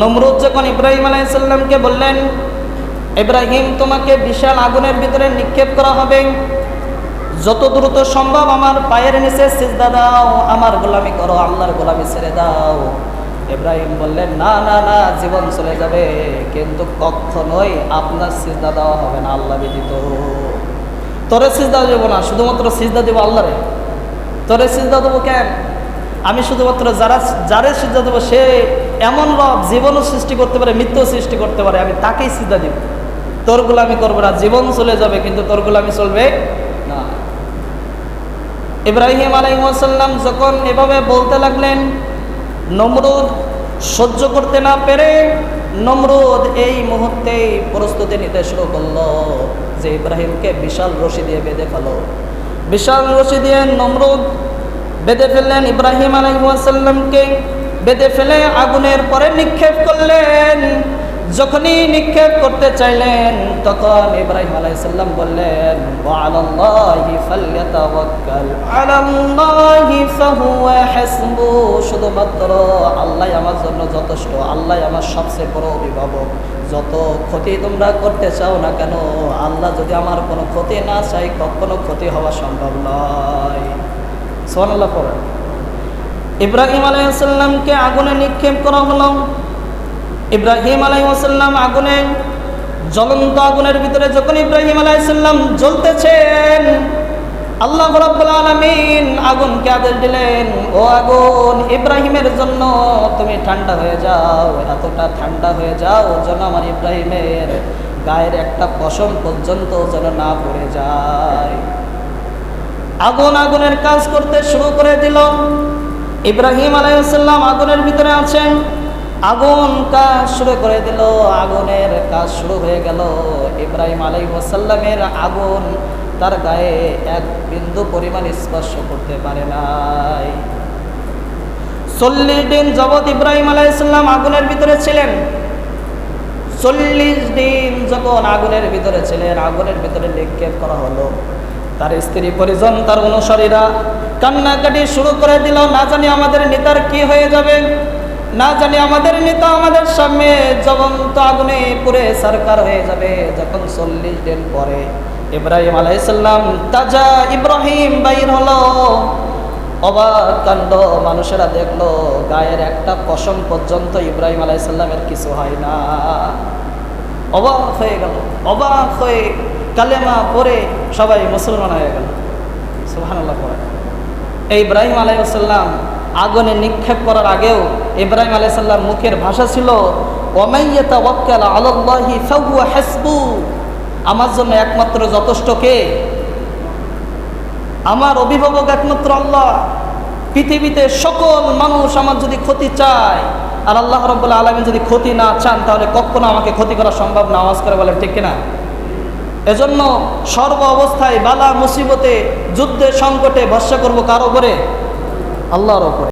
নমরুদ যখন ইব্রাহিম আলাইসাল্লামকে বললেন, ইব্রাহিম, তোমাকে বিশাল আগুনের ভিতরে নিক্ষেপ করা হবে। যত দ্রুত সম্ভব আমার পায়ের নিচে সিজদা দাও, আমার গোলামি করো, আল্লাহর গোলামি ছেড়ে দাও। ইব্রাহিম বললেন, না না না, জীবন চলে যাবে, কিন্তু কখনোই আপনার সিজদা দেওয়া হবে না, আল্লাহ ব্যতীত। তোরে সিজদা দেবো না, শুধুমাত্র সিজদা দেবো আল্লাহরে। তোরে সিজদা দেবো কেন? আমি শুধুমাত্র যারা যারে সিদ্ধা দেবো, সে এমন রব জীবনও সৃষ্টি করতে পারে মৃত্যু সৃষ্টি করতে পারে, আমি তাকেই সিদ্ধা দিব। তোর গোলামি করব না, জীবন চলে যাবে, কিন্তু তোর গোলামি চলবে না। ইব্রাহিম আলাইসাল্লাম যখন এভাবে বলতে লাগলেন, নমরুদ সহ্য করতে না পেরে নমরুদ এই মুহূর্তে প্রস্তুতি নিতে শুরু করল যে ইব্রাহিমকে বিশাল রশি দিয়ে বেঁধে ফেলো। বিশাল রশি দিয়ে নমরুদ বেঁধে ফেললেন ইব্রাহিম আলাইসাল্লামকে বেঁধে ফেলে আগুনের পরে নিক্ষেপ করলেন। যখনই নিক্ষেপ করতে চাইলেন, তখন ইব্রাহিম আলাইসাল্লাম বললেন শুধুমাত্র আল্লাহ আমার জন্য যথেষ্ট, আল্লাহ আমার সবচেয়ে বড় অভিভাবক। যত ক্ষতি তোমরা করতে চাও না কেন, আল্লাহ যদি আমার কোনো ক্ষতি না চাই কখনো ক্ষতি হওয়া সম্ভব নয়। সোহানাল্লাহ পড়েন ইব্রাহিম আলাইসাল্লামকে আগুনে নিক্ষেপ করা হলো। ইব্রাহিম আলাইসাল্লাম আগুনে, জ্বলন্ত আগুনের ভিতরে যখন ইব্রাহিম আলাইসাল্লাম জ্বলতেছেন, আল্লাহ রব্বুল আলমিন আগুনকে আদেশ দিলেন, ও আগুন, ইব্রাহিমের জন্য তুমি ঠান্ডা হয়ে যাও, এতটা ঠান্ডা হয়ে যাও যেন আমার ইব্রাহিমের গায়ের একটা পশম পর্যন্ত যেন না পড়ে যায়। আগুন আগুনের কাজ করতে শুরু করে দিল। ইব্রাহিম আলাইসাল্লাম আগুনের ভিতরে আছেন। আগুন কাজ শুরু করে দিল, আগুনের কাজ শুরু হয়ে গেল। ইব্রাহিম আলাইসাল্লামের আগুন তার গায়ে এক বিন্দু পরিমাণ স্পর্শ করতে পারে নাই। চল্লিশ দিন জগৎ ইব্রাহিম আলাইসাল্লাম আগুনের ভিতরে ছিলেন। চল্লিশ দিন যখন আগুনের ভিতরে ছিলেন। আগুনের ভিতরে নিক্ষেপ করা হলো। তার স্ত্রী পরিজন, তার অনুসারীরা কান্নাকাটি শুরু করে দিল, না জানি আমাদের নেতার কি হয়ে যাবে। না জানি আমাদের নেতা আমাদের সামনে জ্বলন্ত আগুনে পুরে সরকার হয়ে যাবে। যখন চল্লিশ দিন পরে ইব্রাহিম আলাইসাল্লাম তাজা ইব্রাহিম বাইর হলো, অবাক কাণ্ড, মানুষেরা দেখল, গায়ের একটা পশম পর্যন্ত ইব্রাহিম আলাইসাল্লামের কিছু হয় না। অবাক হয়ে গেল, অবাক হয়ে কালেমা পরে সবাই মুসলমান হয়ে গেল। সুহানাল্লাহ পরে এই ইব্রাহিম আলাইসাল্লাম আগুনে নিক্ষেপ করার আগেও ইব্রাহিম আলাইসাল্লাম মুখের ভাষা ছিল আমার জন্য একমাত্র যথেষ্ট কে? আমার অভিভাবক একমাত্র আল্লাহ। পৃথিবীতে সকল মানুষ আমার যদি ক্ষতি চায় আর আল্লাহ রব্বুল্লাহ আলমী যদি ক্ষতি না চান, তাহলে কখনো আমাকে ক্ষতি করা সম্ভব না। আওয়াজ করে বলেন, ঠিক কিনা? এজন্য সর্ব অবস্থায় বালা মুসিবতে যুদ্ধে সংকটে ভরসা করব কার ওপরে আল্লাহর ওপরে